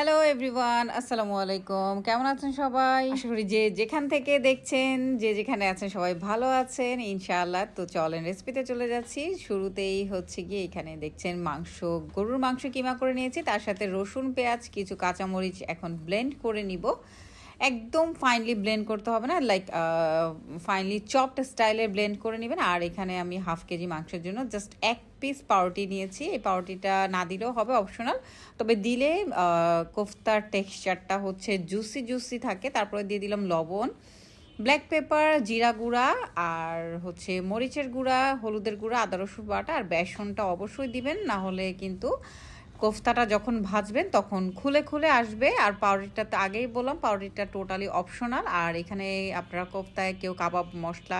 Hello everyone আসসালামু আলাইকুম কেমন আছেন সবাই? আশা করি যে যেখান থেকে দেখছেন, যে যেখানে আছেন, সবাই ভালো আছেন। ইনশাআল্লাহ তো চলেন রেসিপিতে চলে যাচ্ছি। শুরুতেই হচ্ছে গিয়ে এখানে দেখছেন মাংস, গরুর মাংস কিমা করে নিয়েছি। তার সাথে রসুন, পেঁয়াজ, কিছু কাঁচামরিচ এখন ব্লেন্ড করে নিব। একদম ফাইনলি ব্লেন্ড করতে হবে না লাইক ফাইনলি চপড স্টাইলে ব্লেন্ড করে নেবেন। আর এখানে আমি হাফ কেজি মাংসের জন্য জাস্ট এক পিস পাউরুটি নিয়েছি। এই পাউরুটিটা না দিলেও হবে অপশনাল তবে দিলে কোফতার টেক্সচারটা হচ্ছে জুসি জুসি থাকে। তারপরে দিয়ে দিলাম লবণ ব্ল্যাক পেপার জিরা গুঁড়া, আর হচ্ছে মরিচের গুঁড়া, হলুদের গুঁড়া, আদা রসুন বাটা, আর বেসনটা অবশ্যই দিবেন। না হলে কিন্তু কোফতাটা যখন ভাজবেন, তখন খুলে খুলে আসবে। আর পাউরিটা তো আগেই বললাম পাউরিটা টোটালি অপশনাল আর এখানে আপনারা কোফতায় কেউ কাবাব মশলা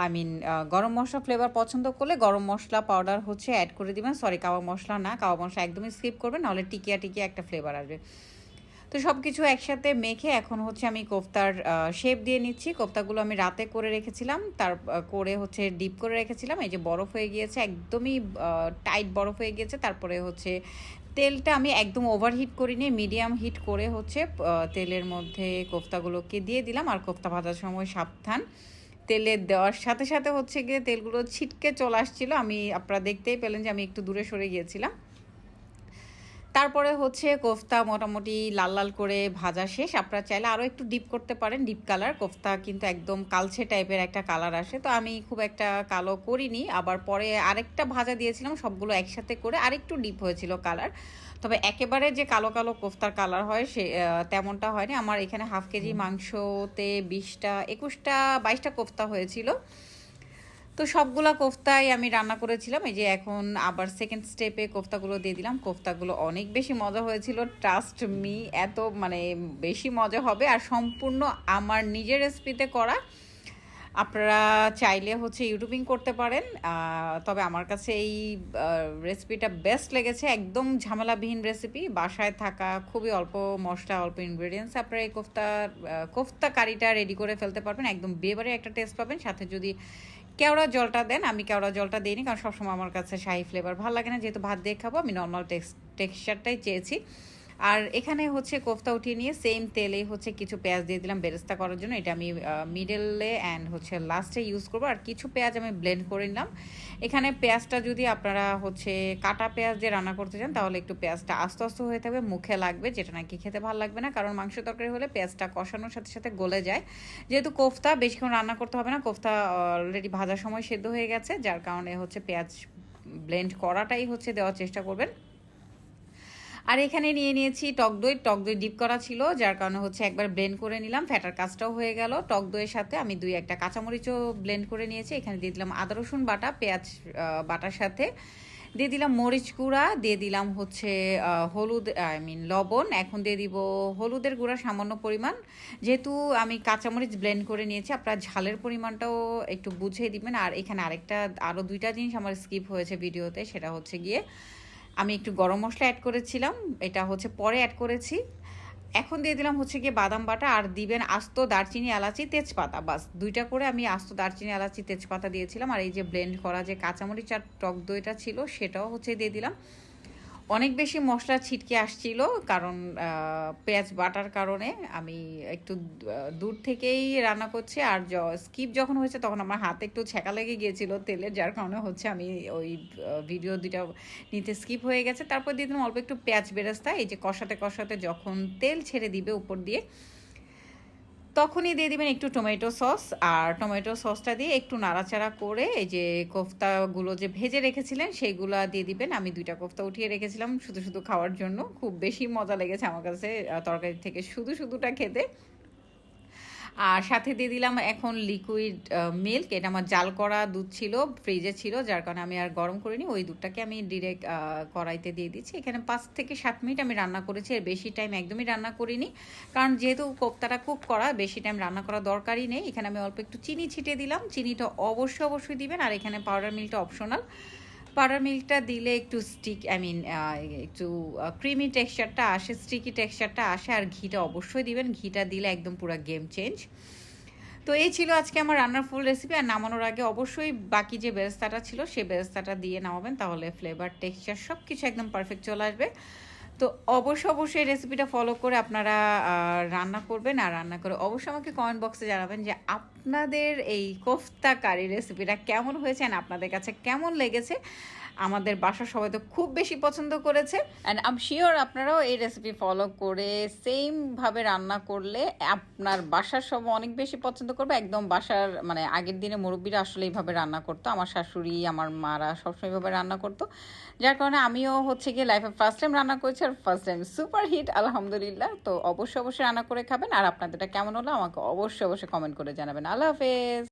আই মিন গরম মশলা ফ্লেভার পছন্দ করলে গরম মশলা পাউডার হচ্ছে অ্যাড করে দিবেন। সরি কাবাব মশলা না, কাবাব মশলা একদমই স্কিপ করবেন, নাহলে টিকিয়া টিকিয়া একটা ফ্লেভার আসবে। তো সব কিছু একসাথে মেখে এখন হচ্ছে আমি কোফতার শেপ দিয়ে নিচ্ছি। কোফতাগুলো আমি রাতে করে রেখেছিলাম। তার করে হচ্ছে ডিপ করে রেখেছিলাম। এই যে বরফ হয়ে গিয়েছে, একদমই টাইট বরফ হয়ে গিয়েছে। তারপরে হচ্ছে তেলটা আমি একদম ওভারহিট করিনি মিডিয়াম হিট করে হচ্ছে তেলের মধ্যে কোফতাগুলোকে দিয়ে দিলাম। আর কোফতা ভাজার সময় সাবধান। তেলে দেওয়ার সাথে সাথে হচ্ছে গিয়ে তেলগুলো ছিটকে চলে আসছিল। আমি, আপনারা দেখতেই পেলেন যে আমি একটু দূরে সরে গিয়েছিলাম। তারপরে হচ্ছে কোফতা মোটামুটি লাল লাল করে ভাজা শেষ। আপনারা চাইলে আরও একটু ডিপ করতে পারেন ডিপ কালার কোফতা কিন্তু একদম কালছে টাইপের একটা কালার আসে। তো আমি খুব একটা কালো করিনি। আবার পরে আরেকটা ভাজা দিয়েছিলাম সবগুলো একসাথে করে আরেকটু ডিপ হয়েছিল কালার তবে একেবারে যে কালো কালো কোফতার কালার হয় সে তেমনটা হয়নি। আমার এখানে হাফ কেজি মাংসতে বিশটা একুশটা বাইশটা কোফতা হয়েছিল। তো সবগুলা কোফতাই আমি রান্না করেছিলাম। এই যে এখন আবার সেকেন্ড স্টেপে কোফতাগুলো দিয়ে দিলাম। কোফতাগুলো অনেক বেশি মজা হয়েছিল। ট্রাস্ট মি এত মানে বেশি মজা হবে। আর সম্পূর্ণ আমার নিজের রেসিপিতে করা আপনারা চাইলে হচ্ছে ইউটিউবিং করতে পারেন। তবে আমার কাছে এই রেসিপিটা বেস্ট লেগেছে। একদম ঝামেলাবিহীন রেসিপি বাসায় থাকা খুবই অল্প মশলা, অল্প ইনগ্রেডিয়েন্টস আপনারা এই কোফতা কোফতা কারিটা রেডি করে ফেলতে পারবেন। একদম বেবারে একটা টেস্ট পাবেন। সাথে যদি কেওড়া জলটা দেন, আমি কেওড়া জলটা দিইনি কারণ সবসময় আমার কাছে শাহি ফ্লেভার ভালো লাগে না। যেহেতু ভাত দিয়ে খাব, আমি নর্মাল টেক্স টেক্সচারটাই চেয়েছি। আর এখানে হচ্ছে কোফতা উঠিয়ে নিয়ে সেম তেলে হচ্ছে কিছু পেঁয়াজ দিয়ে দিলাম বেরেস্তা করার জন্য। এটা আমি মিডলে অ্যান্ড হচ্ছে লাস্টে ইউজ করব। আর কিছু পেঁয়াজ আমি ব্লেন্ড করে নিলাম। এখানে পেঁয়াজটা যদি আপনারা হচ্ছে কাটা পেঁয়াজ দিয়ে রান্না করতে চান, তাহলে একটু পেঁয়াজটা আস্তে আস্তে হয়ে থাকবে, মুখে লাগবে, যেটা নাকি খেতে ভালো লাগবে না। কারণ মাংস তরকারি হলে পেঁয়াজটা কষানোর সাথে সাথে গলে যায়। যেহেতু কোফতা বেশিক্ষণ রান্না করতে হবে না, কোফতা অলরেডি ভাজার সময় সেদ্ধ হয়ে গেছে। যার কারণে হচ্ছে পেঁয়াজ ব্লেন্ড করাটাই হচ্ছে দেওয়ার চেষ্টা করবেন। আর এখানে নিয়ে নিয়েছি টক দই। টক দই ডিপ করা ছিল, যার কারণে হচ্ছে একবার ব্লেন্ড করে নিলাম। ফ্যাটার কাজটাও হয়ে গেল। টক দইয়ের সাথে আমি দুই একটা কাঁচামরিচও ব্লেন্ড করে নিয়েছি। এখানে দিয়ে দিলাম আদা, রসুন বাটা, পেঁয়াজ বাটার সাথে। দিয়ে দিলাম মরিচ গুঁড়া, দিয়ে দিলাম হচ্ছে হলুদ, আই মিন লবণ। এখন দিয়ে দিব হলুদের গুঁড়া সামান্য পরিমাণ। যেহেতু আমি কাঁচামরিচ ব্লেন্ড করে নিয়েছি, আপনার ঝালের পরিমাণটাও একটু বুঝিয়ে দিবেন। আর এখানে আরেকটা আরও দুইটা জিনিস আমার স্কিপ হয়েছে ভিডিওতে, সেটা হচ্ছে গিয়ে আমি একটু গরম মশলা অ্যাড করেছিলাম, এটা হচ্ছে পরে অ্যাড করেছি। এখন দিয়ে দিলাম হচ্ছে গিয়ে বাদাম বাটা আর দিবেন আস্ত দারচিনি, এলাচি, তেজপাতা। বাস, দুইটা করে আমি আস্ত দারচিনি, এলাচি, তেজপাতা দিয়েছিলাম। আর এই যে ব্লেন্ড করা যে কাঁচামরিচ আর টক দইটা ছিল, সেটাও হচ্ছে দিয়ে দিলাম। অনেক বেশি মশলা ছিটকে আসছিল, কারণ পেঁয়াজ বাটার কারণে আমি একটু দূর থেকেই রান্না করছি। আর স্কিপ যখন হয়েছে তখন আমার হাতে একটু ছ্যাঁকা লেগে গিয়েছিল তেলের যার কারণে হচ্ছে আমি ওই ভিডিও দুটা নিতে স্কিপ হয়ে গেছে। তারপর দিয়ে দিলাম অল্প একটু পেঁয়াজ বেরেস্তা, এই যে কষাতে কষাতে যখন তেল ছেড়ে দিবে উপর দিয়ে তখনই দিয়ে দিবেন একটু টমেটো সস আর টমেটো সসটা দিয়ে একটু নাড়াচাড়া করে এই যে কোফতাগুলো যে ভেজে রেখেছিলেন, সেইগুলো দিয়ে দিবেন। আমি দুইটা কোফতা উঠিয়ে রেখেছিলাম শুধু শুধু খাওয়ার জন্য। খুব বেশি মজা লেগেছে আমার কাছে তরকারি থেকে শুধু শুধুটা খেতে। আর সাথে দিয়ে দিলাম এখন লিকুইড মিল্ক এটা আমার জাল করা দুধ ছিল ফ্রিজে ছিল, যার কারণে আমি আর গরম করিনি, ওই দুধটাকে আমি ডিরেক্ট কড়াইতে দিয়ে দিচ্ছি। এখানে পাঁচ থেকে সাত মিনিট আমি রান্না করেছি আর বেশি টাইম একদমই রান্না করিনি, কারণ যেহেতু কোপ্তাটা কুক করা বেশি টাইম রান্না করা দরকারই নেই। এখানে আমি অল্প একটু চিনি ছিটিয়ে দিলাম, চিনিটা অবশ্যই অবশ্যই দিবেন, আর এখানে পাউডার মিল্কটা অপশনাল পাউডার মিল্কটা দিলে একটু স্টিক আই মিন একটু ক্রিমি টেক্সচারটা আসে স্টিকি টেক্সচারটা আসে, আর ঘিটা অবশ্যই দিবেন। ঘিটা দিলে একদম পুরো গেম চেঞ্জ তো এই ছিল আজকে আমার রান্নার ফুল রেসিপি আর নামানোর আগে অবশ্যই বাকি যে বেরেস্তাটা ছিল সেই বেরেস্তাটা দিয়ে নামাবেন, তাহলে ফ্লেভার টেক্সচার সব কিছু একদম পারফেক্ট চলে আসবে। তো অবশ্যই অবশ্যই রেসিপিটা ফলো করে আপনারা রান্না করবেন আর রান্না করে অবশ্যই আমাকে কমেন্ট বক্সে জানাবেন যে আপনাদের এই কোফতা কারি রেসিপিটা কেমন হয়েছে আপনাদের কাছে কেমন লেগেছে। আমাদের বাসার সবাই তো খুব বেশি পছন্দ করেছে। অ্যান্ড আম শিওর আপনারাও এই রেসিপি ফলো করে সেমভাবে রান্না করলে আপনার বাসার সব অনেক বেশি পছন্দ করবে। একদম বাসার মানে আগের দিনে মুরব্বীরা আসলে এইভাবে রান্না করতো। আমার শাশুড়ি, আমার মারা সবসময় এইভাবে রান্না করতো। যার কারণে আমিও হচ্ছে গিয়ে লাইফে ফার্স্ট টাইম রান্না করেছি। আর ফার্স্ট টাইম সুপার হিট আলহামদুলিল্লাহ। তো অবশ্যই অবশ্যই রান্না করে খাবেন। আর আপনাদেরটা কেমন হলো আমাকে অবশ্যই অবশ্যই কমেন্ট করে জানাবেন। আল্লাহ হাফেজ।